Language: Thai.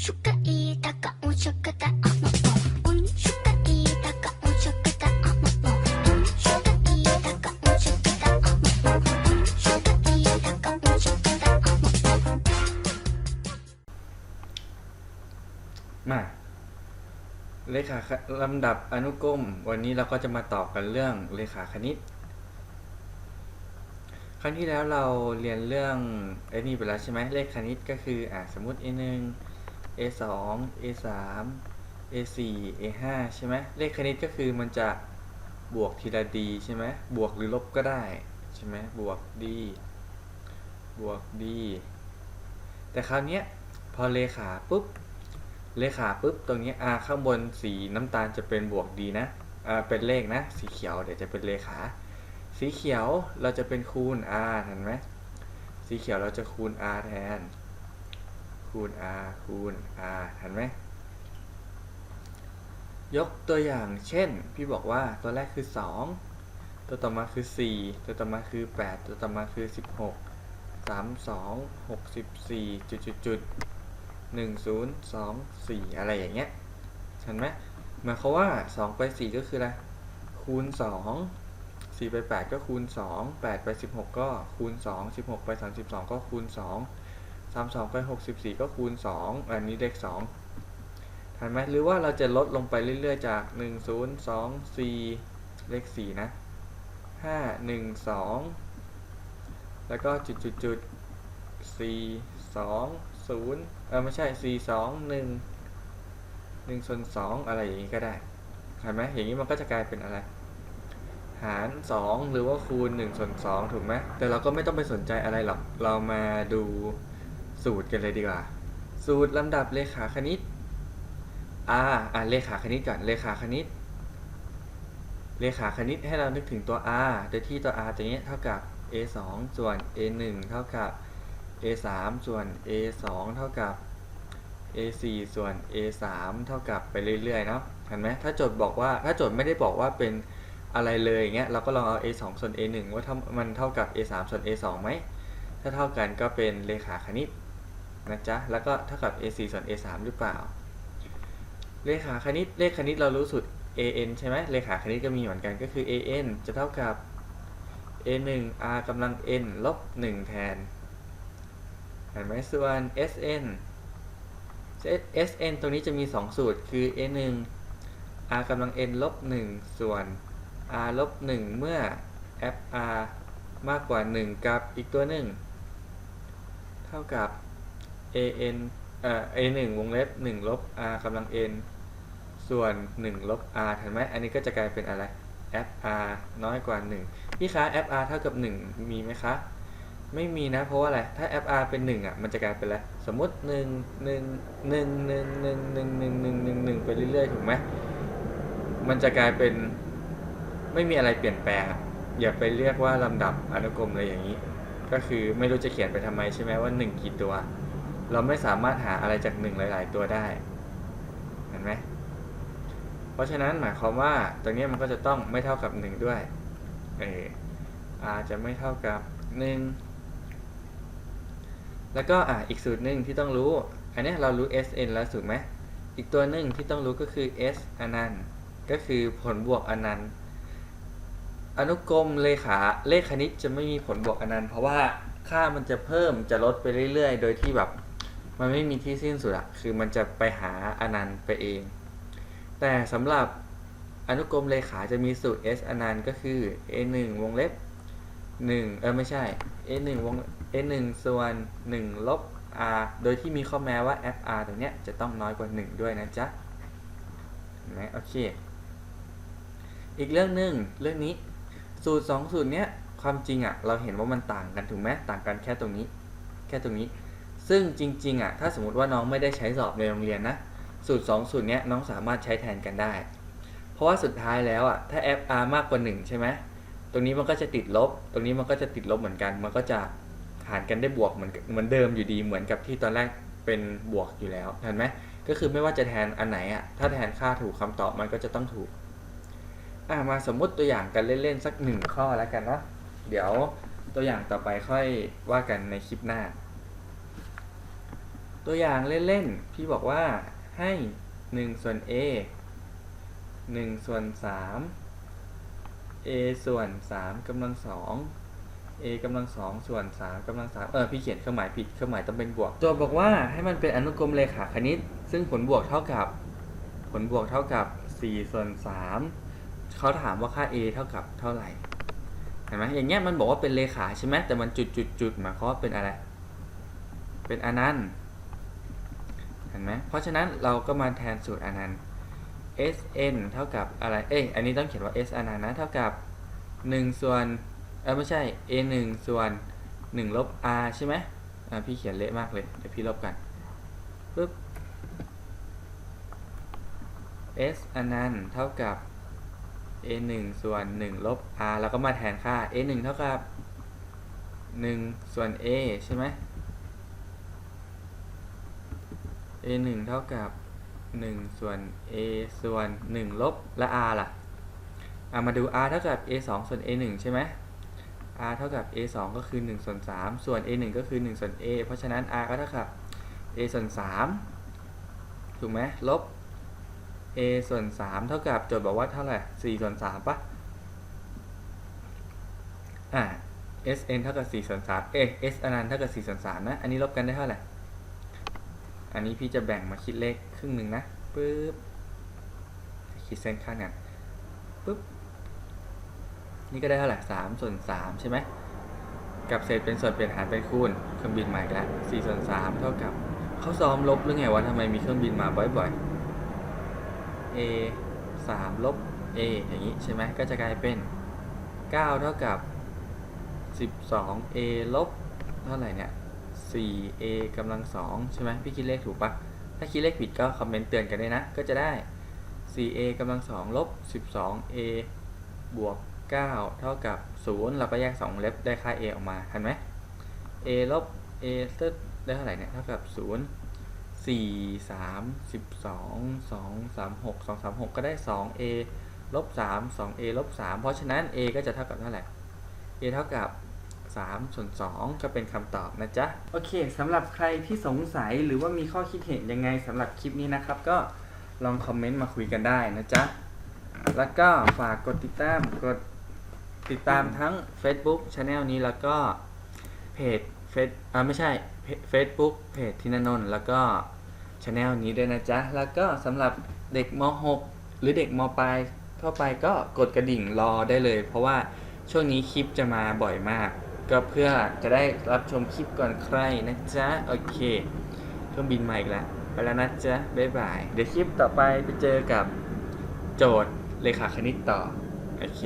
มาเลขาลำดับอนุกรม วันนี้เราก็จะมาต่อกันเรื่องเลขาคณิต ครั้งที่แล้วเราเรียนเรื่องไอ้นี่ไปแล้วใช่ไหมเลขคณิตก็คืออ่าสมมติ a 1 a 2 a 3 a 4 a 5ใช่ไหมเลขคณิตก็คือมันจะบวกทีละดีใช่ไหมบวกหรือลบก็ได้ใช่ไหมบวกดีบวกดีแต่คราวนี้พอเลขาปุ๊บเลขาปุ๊บตรงนี้อ่าข้างบนสีน้ำตาลจะเป็นบวกดีนะเป็นเลขนะ สีเขียวเดี๋ยวจะเป็นเลขา สีเขียวเราจะเป็นคูณ r เห็นไหมสีเขียวเราจะคูณ r แทน คูณ r คูณ r เห็นไหมยกตัวอย่างเช่น พี่บอกว่าตัวแรกคือ 2 ตัวต่อมาคือ 4 ตัวต่อมาคือ 8 ตัวต่อมาคือ 16 3 2 64จุดจุดจุดหนึ่งศูนย์สองสี่อะไรอย่างเงี้ยเห็นไหมหมายความว่าสองไปสี่ก็คืออะไร คูณสองสี่ไปแปดก็คูณสองแปดไปสิบหกก็คูณสองสิบหกไปสามสิบสองก็คูณสอง สามสองไปหกสิบสี่ก็คูณสองอันนี้เลขสองเห็นไหมหรือว่าเราจะลดลงไปเรื่อยๆจากหนึ่งศูนย์สองสี่เลขสี่นะห้าหนึ่งสองแล้วก็จุดจุดจุดสี่สองศูนย์เออไม่ใช่สี่สองหนึ่งหนึ่งส่วนสองอะไรอย่างนี้ก็ได้เห็นไหมอย่างนี้มันก็จะกลายเป็นอะไร หารสองหรือว่าคูณหนึ่งส่วนสองถูกไหมแต่เราก็ไม่ต้องไปสนใจอะไรหรอก เรามาดู สูตรกันเลยดีกว่า สูตรลำดับเลขาคณิตอ่าอ่าเลขาคณิตก่อนเลขาคณิต เลขาคณิตให้เรานึกถึงตัว r โดยที่ตัว r ตัวนี้เท่ากับ a 2ส่วน a 1เท่ากับ a 3ส่วน a 2เท่ากับ a 4ส่วน a 3เท่ากับไปเรื่อยๆเนาะเห็นไหมถ้าโจทย์บอกว่าถ้าโจทย์ไม่ได้บอกว่าเป็นอะไรเลยอย่างเงี้ยเราก็ลองเอา a 2ส่วน a 1ว่ามันเท่ากับ a 3ส่วน a 2ไหมถ้าเท่ากันก็เป็นเลขาคณิต นะจ๊ะ แล้วก็เท่ากับ a 4 ส่วน a 3 หรือเปล่า เลขาคณิต เลขคณิตเรารู้สูตร a n ใช่ไหมเลขาคณิตก็มีเหมือนกันก็คือ a n จะเท่ากับ a 1 r กำลัง n ลบ 1 แทนเห็นไหมส่วน sn sn ตรงนี้จะมี 2 สูตรคือ a 1 r กำลัง n ลบ 1 ส่วน r ลบ 1 เมื่อ fr มากกว่า 1 กับอีกตัวหนึ่ง เท่ากับ an เอ่อ a 1วงเล็บ1ลบ r กำลัง n ส่วน1ลบ r เห็นไหมอันนี้ก็จะกลายเป็นอะไร fr น้อยกว่า1พี่คะ fr เท่ากับ1มีไหมคะ ไม่มีนะ เพราะว่าอะไร ถ้า fr เป็น1อะ มันจะกลายเป็นอะไร สมมติ1 1 1 1 1 1 1 1 1 1 1ไปเรื่อยๆ ถูกไหมมันจะกลายเป็นไม่มีอะไรเปลี่ยนแปลงอะอย่าไปเรียกว่าลำดับอนุกรมเลยอย่างนี้ ก็คือไม่รู้จะเขียนไปทำไมใช่ไหมว่า 1 กี่ตัว เราไม่สามารถหาอะไรจาก1หลาย ๆ ตัวได้ เห็นไหมเพราะฉะนั้นหมายความว่าตรงนี้มันก็จะต้องไม่เท่ากับ1ด้วย เออ r จจะไม่เท่ากับ1แล้วก็อะอีกสูตรหนึ่งที่ต้องรู้ อันนี้เรารู้ sn แล้วถูกไหมอีกตัวหนึ่งที่ต้องรู้ก็คือ s อนันต์ก็คือผลบวกอนันต์อนุกรมเลขาเลขคณิตจะไม่มีผลบวกอนันต์เพราะว่าค่ามันจะเพิ่มจะลดไปเรื่อย ๆ โดยที่แบบ มันไม่มีที่สิ้นสุดอะคือมันจะไปหาอนันต์ไปเอง แต่สำหรับอนุกรมเลขาจะมีสูตร s อนันต์ก็คือ a 1วงเล็บ 1 เออไม่ใช่ a 1วง a 1ส่วน 1 ลบ r โดยที่มีข้อแม้ว่า fr ตรงเนี้ยจะต้องน้อยกว่า 1 ด้วยนะจ๊ะนไหมโอเค อีกเรื่องหนึ่งเรื่องนี้ สูตร 2 สูตรเนี้ยความจริงอะเราเห็นว่ามันต่างกันถูกไหมต่างกันแค่ตรงนี้ แค่ตรงนี้ ซึ่งจริงๆอะถ้าสมมติว่าน้องไม่ได้ใช้สอบในโรงเรียนนะสูตร2สูตรเนี้ยน้องสามารถใช้แทนกันได้ เพราะว่าสุดท้ายแล้วอะถ้า fr มากกว่า 1 ใช่ไหมตรงนี้มันก็จะติดลบ ตรงนี้มันก็จะติดลบเหมือนกัน มันก็จะหารกันได้บวกเหมือนเหมือนเดิมอยู่ดีเหมือนกับที่ตอนแรกเป็นบวกอยู่แล้วเห็นไหมก็คือไม่ว่าจะแทนอันไหนอะถ้าแทนค่าถูกคำตอบมันก็จะต้องถูกอะมาสมมุติตัวอย่างกันเล่นๆสักหนึ่งข้อแล้วกันเนาะเดี๋ยวตัวอย่างต่อไปค่อยว่ากันในคลิปหน้า ตัวอย่างเล่นๆ พี่บอกว่าให้1ส่วน a 1ส่วน3 a ส่วน3กำลัง2 a กำลัง2ส่วน3กำลัง3เออพี่เขียนเครื่องหมายผิดเครื่องหมายต้องเป็นบวกโจทย์บอกว่าให้มันเป็นอนุกรมเลขาคณิต ซึ่งผลบวกเท่ากับ ผลบวกเท่ากับ 4 ส่วน 3เขาถามว่าค่า a เท่ากับเท่าไหร่เห็นไหมอย่างเงี้ยมันบอกว่าเป็นเลขาใช่ไหมแต่มันจุดจุดจุดหมายความว่าเป็นอะไร เป็นอนันต์ เห็นไหมเพราะฉะนั้นเราก็มาแทนสูตรอนันต์ Sn เท่ากับอะไร เอ้ย อันนี้ต้องเขียนว่า S อนันต์นะ เท่ากับ 1 ส่วน เออไม่ใช่ a 1ส่วน 1 ลบ r ใช่ไหมอ่าพี่เขียนเละมากเลย เดี๋ยวพี่ลบกันปึ๊บ S อนันต์เท่ากับ a 1ส่วน 1 ลบ r แล้วก็มาแทนค่า a 1เท่ากับ 1 ส่วน a ใช่ไหม a 1เท่ากับ 1 ส่วน a ส่วน 1 ลบ และ r ล่ะเอะมาดู r เท่ากับ a 2ส่วน a 1ใช่ไหม r เท่ากับ a 2ก็คือ 1 ส่วน 3 ส่วน a 1ก็คือ 1 ส่วน a เพราะฉะนั้น r ก็เท่ากับ a ส่วน 3 ถูกไหมลบ a ส่วน 3 เท่ากับโจทย์บอกว่าเท่าไหร่4ส่วน3ปะอ่า sn เท่ากับ4ส่วน3เอ๊ะ s อนันต์เท่ากับ4ส่วน3นะ อันนี้ลบกันได้เท่าไหร่ อันนี้พี่จะแบ่งมาคิดเลขครึ่งหนึ่งนะปึ๊บขีดเส้นข้างกันปึ๊บนี่ก็ได้เท่าไหร่สามส่วนสามใช่ไหมกับเศษเป็นส่วนเปลี่ยนหารเป็นคูณเครื่องบินมาอีกแล้วสี่ส่วนสามเท่ากับเขาซ้อมลบหรือไงวะทำไมมีเครื่องบินมาบ่อย ๆ a สามลบ a อย่างนี้ใช่ไหมก็จะกลายเป็นเก้าเท่ากับสิบสอง a ลบเท่าไหร่เนี่ย 4a กำลัง2ใช่ไหมพี่คิดเลขถูกปะถ้าคิดเลขผิดก็คอมเมนต์เตือนกันได้นะ ก็จะได้ 4a กำลัง2ลบ 12a บวก 9 เท่ากับ 0 เราก็แยก 2 เล็บได้ค่า a ออกมาเห็นไหม a ลบ a ตึ๊ดได้เท่าไหร่เนี่ย เท่ากับ 0 4 3 12 2 3 6 2 3 6 ก็ได้ 2a ลบ 3 2a ลบ 3 เพราะฉะนั้น a ก็จะเท่ากับเท่าไหร่ a เท่ากับ 3 ส่วน 2 ก็เป็นคำตอบนะจ๊ะ โอเคสำหรับใครที่สงสัยหรือว่ามีข้อคิดเห็นยังไงสำหรับคลิปนี้นะครับ ก็ลองคอมเมนต์มาคุยกันได้นะจ๊ะ แล้วก็ฝากกดติดตามกดติดตามทั้ง Facebook Channel นี้แล้วก็เพจเฟซอ่าไม่ใช่เฟซบุ๊กเพจทินนนท์แล้วก็ช anel นี้ด้วยนะจ๊ะ แล้วก็สำหรับเด็กม .6 หรือเด็กมปลายทั่วไปก็กดกระดิ่งรอได้เลย เพราะว่าช่วงนี้คลิปจะมาบ่อยมาก ก็เพื่อจะได้รับชมคลิปก่อนใครนะจ๊ะ โอเค เครื่องบินมาอีกแล้วไปแล้วนะจ๊ะ บ๊ายบาย เดี๋ยวคลิปต่อไปไปเจอกับโจทย์เลขาคณิตต่อ โอเค